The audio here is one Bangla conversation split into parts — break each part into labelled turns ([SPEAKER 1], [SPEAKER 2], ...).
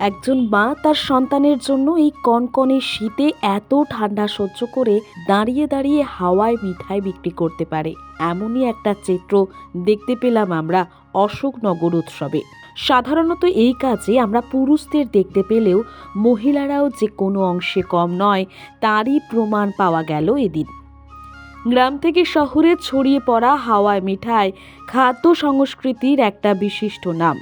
[SPEAKER 1] একজন মা তার সন্তানের জন্য এই কনকনে শীতে এত ঠান্ডা সহ্য করে দাঁড়িয়ে দাঁড়িয়ে হাওয়ায় মিঠাই বিক্রি করতে পারে। এমনই একটা চিত্র দেখতে পেলাম আমরা অশোকনগর উৎসবে। সাধারণত এই কাজে আমরা পুরুষদের দেখতে পেলেও মহিলারাও যে কোনো অংশে কম নয়, তারই প্রমাণ পাওয়া গেল এদিন। গ্রাম থেকে শহরে ছড়িয়ে পড়া হাওয়ায় মিঠাই খাদ্য সংস্কৃতির একটা বিশিষ্ট নাম।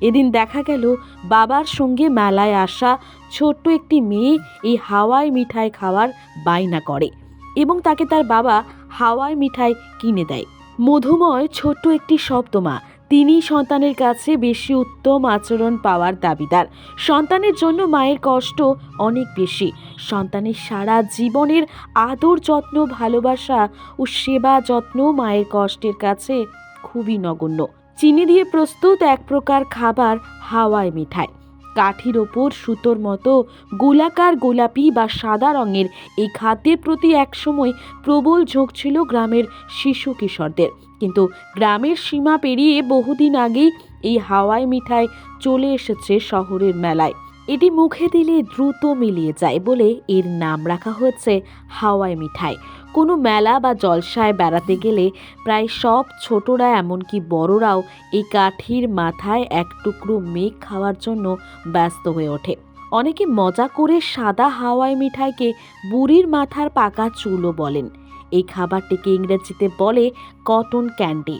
[SPEAKER 1] এদিন দেখা গেল বাবার সঙ্গে মেলায় আসা ছোট্ট একটি মেয়ে এই হাওয়াই মিঠাই খাওয়ার বায়না করে এবং তাকে তার বাবা হাওয়াই মিঠাই কিনে দেয়। মধুময় ছোট্ট একটি শব্দমা তিনি সন্তানের কাছে বেশি উত্তম আচরণ পাওয়ার দাবিদার। সন্তানের জন্য মায়ের কষ্ট অনেক বেশি। সন্তানের সারা জীবনের আদর যত্ন, ভালোবাসা ও সেবা যত্ন মায়ের কষ্টের কাছে খুবই নগণ্য। চিনি দিয়ে প্রস্তুত এক প্রকার খাবার হাওয়ায় মিঠাই। কাঠির ওপর সুতোর মতো গোলাকার গোলাপি বা সাদা রঙের এই খাদ্যের প্রতি একসময় প্রবল ঝোঁক ছিল গ্রামের শিশু কিশোরদের। কিন্তু গ্রামের সীমা পেরিয়ে বহুদিন আগেই এই হাওয়াই মিঠাই চলে এসেছে শহরের মেলায়। এটি মুখে দিলে দ্রুত মিলিয়ে যায় বলে এর নাম রাখা হয়েছে হাওয়াই মিঠাই। কোনো মেলা বা জলসায় বেড়াতে গেলে প্রায় সব ছোটরা এমনকি বড়রাও এই কাঠির মাথায় এক টুকরো মেঘ খাওয়ার জন্য ব্যস্ত হয়ে ওঠে। অনেকে মজা করে সাদা হাওয়াই মিঠাইকে বুড়ির মাথার পাকা চুলও বলেন। এই খাবারটিকে ইংরেজিতে বলে কটন ক্যান্ডি।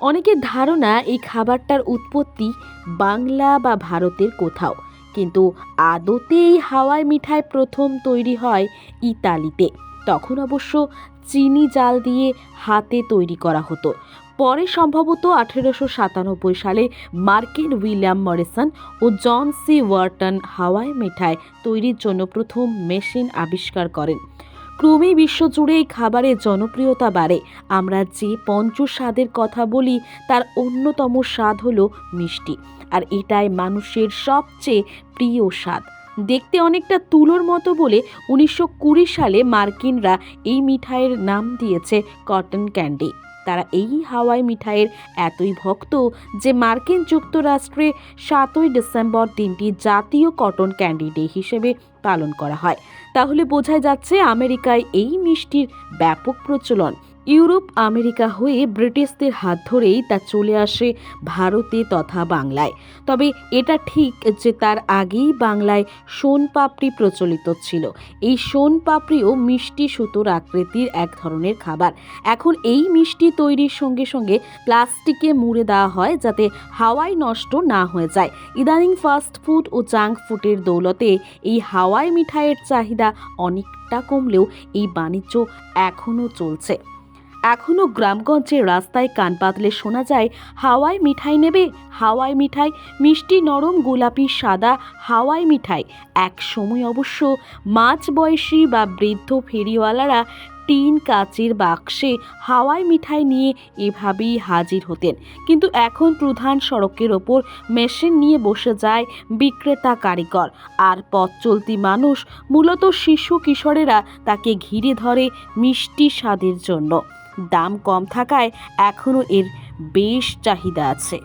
[SPEAKER 1] অনেকের ধারণা এই খাবারটার উৎপত্তি বাংলা বা ভারতের কোথাও। কিন্তু আদতেই হাওয়াই মিঠাই প্রথম তৈরি হয় ইতালিতে। তখন অবশ্য চিনি জাল দিয়ে হাতে তৈরি করা হতো। পরে সম্ভবত আঠেরোশো সাতানব্বই সালে মার্কিন উইলিয়াম মরিসন ও জন সি ওয়ার্টন হাওয়াই মিঠাই তৈরির জন্য প্রথম মেশিন আবিষ্কার করেন। ক্রমে বিশ্বজুড়ে এই খাবারের জনপ্রিয়তা বাড়ে। আমরা যে পঞ্চ স্বাদের কথা বলি, তার অন্যতম স্বাদ হলো মিষ্টি। আর এটাই মানুষের সবচেয়ে প্রিয় স্বাদ। দেখতে অনেকটা তুলোর মতো বলে উনিশশো কুড়ি সালে মার্কিনরা এই মিঠাইয়ের নাম দিয়েছে কটন ক্যান্ডি। তারা এই হাওয়াই মিঠাইয়ের এতই ভক্ত যে মার্কিন যুক্তরাষ্ট্রে সাতই ডিসেম্বর দিনটি জাতীয় কটন ক্যান্ডি ডে হিসেবে পালন করা হয়। তাহলে বোঝাই যাচ্ছে আমেরিকায় এই মিষ্টির ব্যাপক প্রচলন। ইউরোপ, আমেরিকা হয়ে ব্রিটিশদের হাত ধরেই তা চলে আসে ভারতে তথা বাংলায়। তবে এটা ঠিক যে তার আগেই বাংলায় সোন পাপড়ি প্রচলিত ছিল। এই সোন পাপড়িও মিষ্টি সুতোর আকৃতির এক ধরনের খাবার। এখন এই মিষ্টি তৈরির সঙ্গে সঙ্গে প্লাস্টিকে মুড়ে দেওয়া হয় যাতে হাওয়াই নষ্ট না হয়ে যায়। ইদানিং ফাস্ট ফুড ও জাঙ্ক ফুডের দৌলতে এই হাওয়াই মিঠাইয়ের চাহিদা অনেকটা কমলেও এই বাণিজ্য এখনও চলছে। এখনও গ্রামগঞ্জে রাস্তায় কান পাতলে শোনা যায় হাওয়াই মিঠাই নেবে হাওয়াই মিঠাই, মিষ্টি নরম, গোলাপি সাদা হাওয়াই মিঠাই। এক সময় অবশ্য মাঝ বয়সী বা বৃদ্ধ ফেরিওয়ালারা টিন কাচের বাক্সে হাওয়াই মিঠাই নিয়ে এভাবেই হাজির হতেন। কিন্তু এখন প্রধান সড়কের ওপর মেশিন নিয়ে বসে যায় বিক্রেতা কারিগর। আর পথ চলতি মানুষ, মূলত শিশু কিশোরেরা, তাকে ঘিরে ধরে মিষ্টি স্বাদের জন্য। দাম কম থাকায় এখনও এর বেশ চাহিদা আছে।